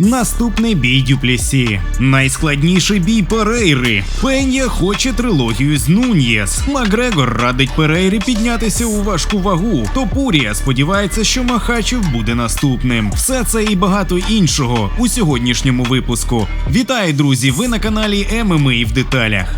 Наступний бій Дюплесі. Найскладніший бій Перейри. Пен'я хоче трилогію з Нуньєс. Макгрегор радить Перейрі піднятися у важку вагу. Топурія сподівається, що Махачев буде наступним. Все це і багато іншого у сьогоднішньому випуску. Вітаю, друзі! Ви на каналі ММА в деталях.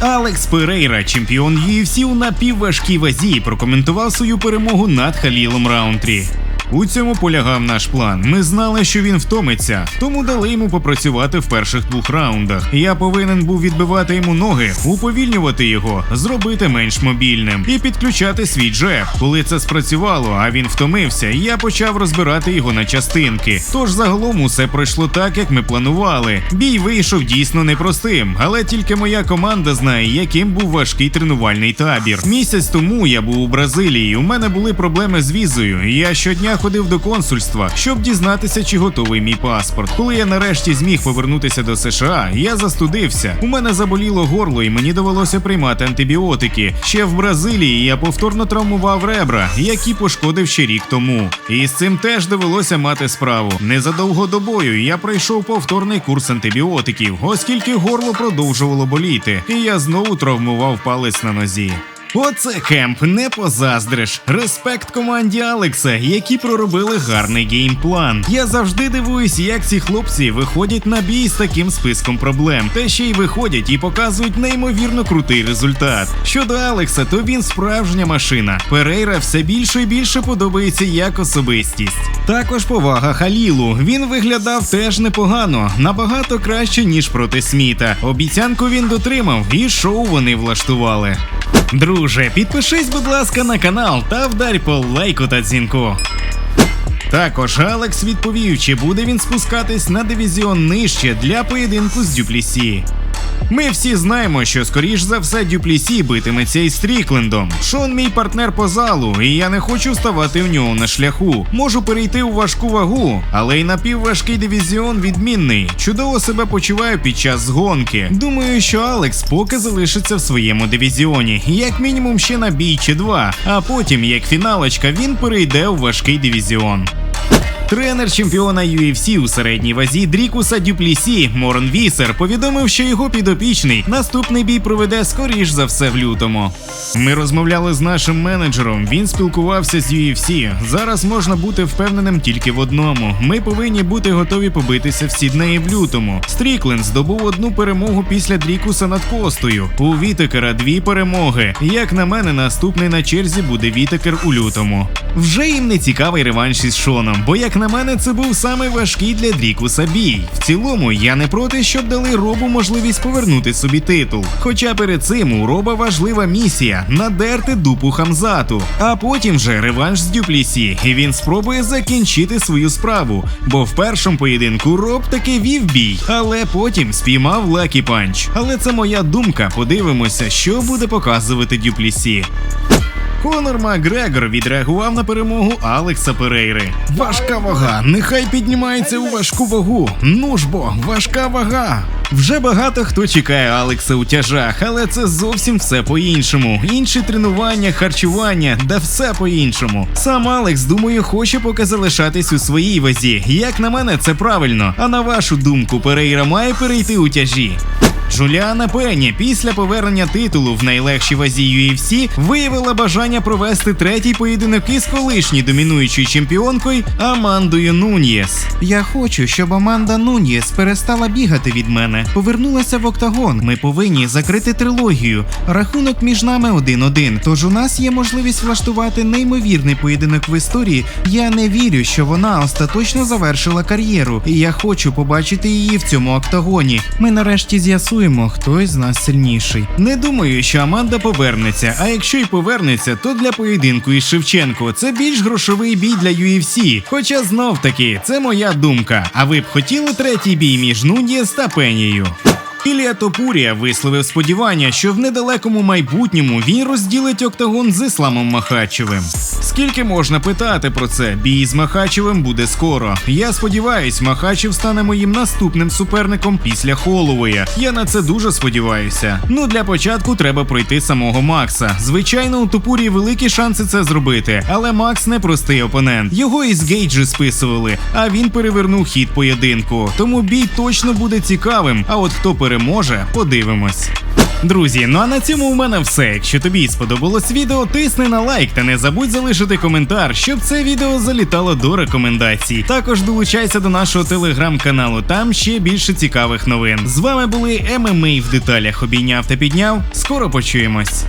Алекс Перейра, чемпіон UFC у напівважкій вазі, прокоментував свою перемогу над Халілом Раунтрі. У цьому полягав наш план. Ми знали, що він втомиться, тому дали йому попрацювати в перших двох раундах. Я повинен був відбивати йому ноги, уповільнювати його, зробити менш мобільним і підключати свій джеб. Коли це спрацювало, а він втомився, я почав розбирати його на частинки. Тож загалом усе пройшло так, як ми планували. Бій вийшов дійсно непростим, але тільки моя команда знає, яким був важкий тренувальний табір. Місяць тому я був у Бразилії. У мене були проблеми з візою. Я щодня ходив до консульства, щоб дізнатися, чи готовий мій паспорт. Коли я нарешті зміг повернутися до США, я застудився. У мене заболіло горло, і мені довелося приймати антибіотики. Ще в Бразилії я повторно травмував ребра, які пошкодив ще рік тому. І з цим теж довелося мати справу. Незадовго до бою я пройшов повторний курс антибіотиків, оскільки горло продовжувало боліти, і я знову травмував палець на нозі. Оце кемп, не позаздриш. Респект команді Алекса, які проробили гарний геймплан. Я завжди дивуюсь, як ці хлопці виходять на бій з таким списком проблем, та ще й виходять і показують неймовірно крутий результат. Щодо Алекса, то він справжня машина. Перейра все більше і більше подобається як особистість. Також повага Халілу. Він виглядав теж непогано, набагато краще ніж проти Сміта. Обіцянку він дотримав, і шоу вони влаштували. Друже, підпишись, будь ласка, на канал та вдарь по лайку та дзвінку. Також Алекс відповів, чи буде він спускатись на дивізіон нижче для поєдинку з Дюплісі. Ми всі знаємо, що скоріш за все Дюплісі битиметься із Стріклендом. Шон мій партнер по залу, і я не хочу ставати в нього на шляху. Можу перейти у важку вагу, але й напівважкий дивізіон відмінний. Чудово себе почуваю під час згонки. Думаю, що Алекс поки залишиться в своєму дивізіоні, як мінімум ще на бій чи два. А потім, як фіналочка, він перейде у важкий дивізіон. Тренер чемпіона UFC у середній вазі Дрікуса Дюплісі Морон Вісер повідомив, що його підопічний наступний бій проведе скоріш за все в лютому. Ми розмовляли з нашим менеджером. Він спілкувався з UFC. Зараз можна бути впевненим тільки в одному. Ми повинні бути готові побитися в Сіднеї в лютому. Стрікленд здобув одну перемогу після Дрікуса над Костою. У Вітекера дві перемоги. Як на мене, наступний на черзі буде Вітекер у лютому. Вже їм не цікавий реванш із Шоном, бо як на мене, це був самий важкий для Дрікуса бій. В цілому я не проти, щоб дали Робу можливість повернути собі титул. Хоча перед цим у Роба важлива місія надерти дупу Хамзату, а потім вже реванш з Дюплісі, і він спробує закінчити свою справу. Бо в першому поєдинку Роб таки вів бій, але потім спіймав Лакі Панч. Але це моя думка. Подивимося, що буде показувати Дюплісі. Конор Макгрегор відреагував на перемогу Алекса Перейри. Важка вага, нехай піднімається у важку вагу. Ну ж бо, важка вага. Вже багато хто чекає Алекса у тяжах, але це зовсім все по-іншому. Інші тренування, харчування, да все по-іншому. Сам Алекс, думаю, хоче поки залишатись у своїй вазі. Як на мене, це правильно. А на вашу думку, Перейра має перейти у тяжі. Джуліана Пенні після повернення титулу в найлегшій вазі UFC виявила бажання провести третій поєдинок із колишньою домінуючою чемпіонкою Амандою Нуньєс. Я хочу, щоб Аманда Нуньєс перестала бігати від мене, повернулася в октагон. Ми повинні закрити трилогію. Рахунок між нами 1-1. Тож у нас є можливість влаштувати неймовірний поєдинок в історії. Я не вірю, що вона остаточно завершила кар'єру, і я хочу побачити її в цьому октагоні. Ми нарешті з'ясуємо, хто із нас сильніший. Не думаю, що Аманда повернеться. А якщо й повернеться, то для поєдинку із Шевченко це більш грошовий бій для UFC. Хоча знов таки це моя думка. А ви б хотіли третій бій між Нуньєс та Пенією? Ілія Топурія висловив сподівання, що в недалекому майбутньому він розділить октагон з Ісламом Махачевим. Скільки можна питати про це? Бій з Махачевим буде скоро. Я сподіваюсь, Махачев стане моїм наступним суперником після Холовоя. Я на це дуже сподіваюся. Ну для початку треба пройти самого Макса. Звичайно, у Топурії великі шанси це зробити, але Макс не простий опонент. Його із Гейджі списували, а він перевернув хід поєдинку. Тому бій точно буде цікавим. А от хто переможе, подивимось. Друзі, ну а на цьому у мене все. Якщо тобі сподобалось відео, тисни на лайк та не забудь залишити коментар, щоб це відео залітало до рекомендацій. Також долучайся до нашого телеграм-каналу, там ще більше цікавих новин. З вами були ММА в деталях. Обійняв та підняв. Скоро почуємось.